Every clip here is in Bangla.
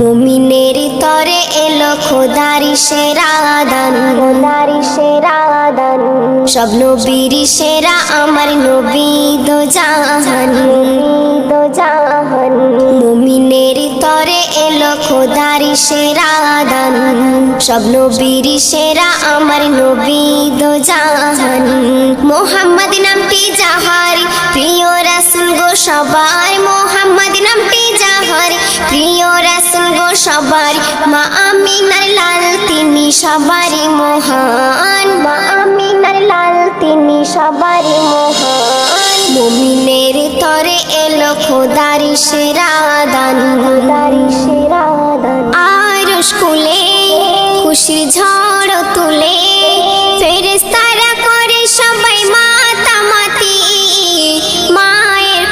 মুমিনের তরে এলো খোদারি সেরা দান খোদারি সেরা দান সব নবীর সেরা আমার নবী দো জাহান। দো জাহান। মুমিনের তরে এলো খোদারি সেরা দান সব নবীর সেরা আমার নবী দো জাহান। মোহাম্মদ নামটি আমিনার লাল, তিনি সবারই মহান। আমিনার লাল, তিনি সবারই মহান। তরে এলো খোদারি সেরা দান খোদারি সেরা দান আর স্কুলে খুশির ঝড় তুলে করে সবাই মাতামাতি। মায়ের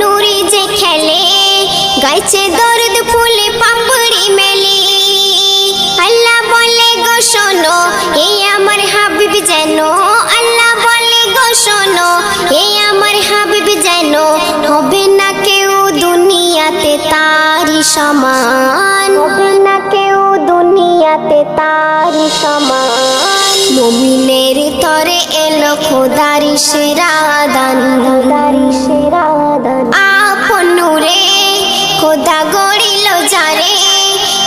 নুরি যে খেলে, গাইছে দরদ দুনিয়াতে তারি সমান। মুমিনের তরে এলো খোদারি সেরা দান। খোদারি সেরা দান। আপন নূরে খোদা গড়িল যারে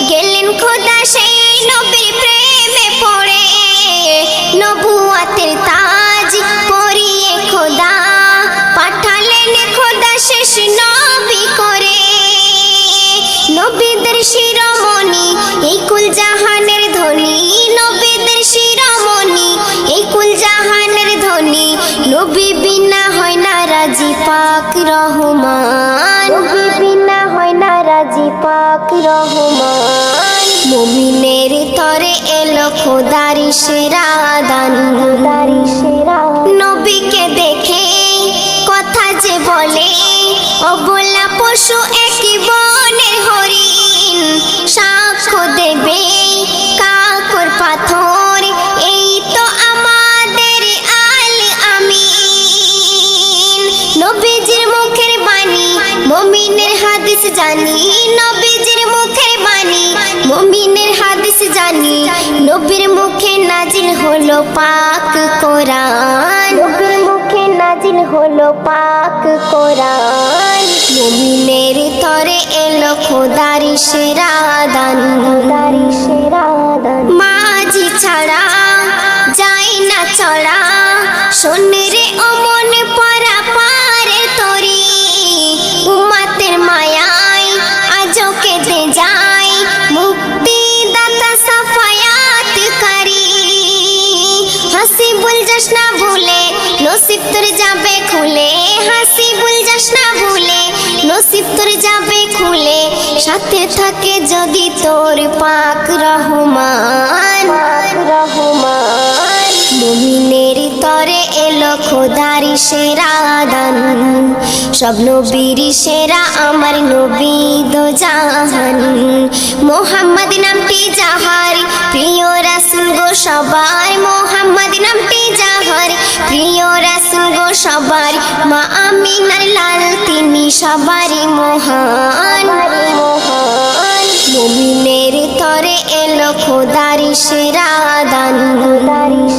গেলেন খোদা সেই নবীর প্রেমে পড়ে। নবুয়াতের তাজ পরিয়ে খোদা পাঠালেন খোদা শেষ নবী করে। নবীদের শিরোমণি এই কুল জাহানের রাজি পাক রহমান। বিনা হয় না রাজি পাক রহমান। মুমিনের তরে এলো খোদারি সেরা দান। খোদারি সেরা জানি নবীজির মুখের বাণী মমিনের হাদিস জানি। নবীর মুখে নাজিল হলো পাক কোরআন। নবীর মুখে নাজিল হলো পাক কোরআন। মুমিনের তরে এলো খোদারি সেরা দান। খোদারি সেরা দান। মাঝি ছাড়া যায় না চড়া শোনে রে অমন যাস না ভুলে, নসিব তোর যাবে খুলে। হাসি বুল যাস না ভুলে, নসিব তোর যাবে খুলে। সাথে থাকে যদি তোর পাক রহমান। রহমান মুমিনের তরে এলো খোদারি সেরা দান। সব নবীর সেরা, আমার নবী দো জাহান। মোহাম্মদ নামটি যাহার প্রিয় রাসুল গো সবার মোহাম্মদ নামটি জাহর, প্রিয় রাসুল গো সবার, মা আমিনার লাল, তিনি সবারই মহান। মমিনের তরে এলো খোদারি সেরা দান। খোদারি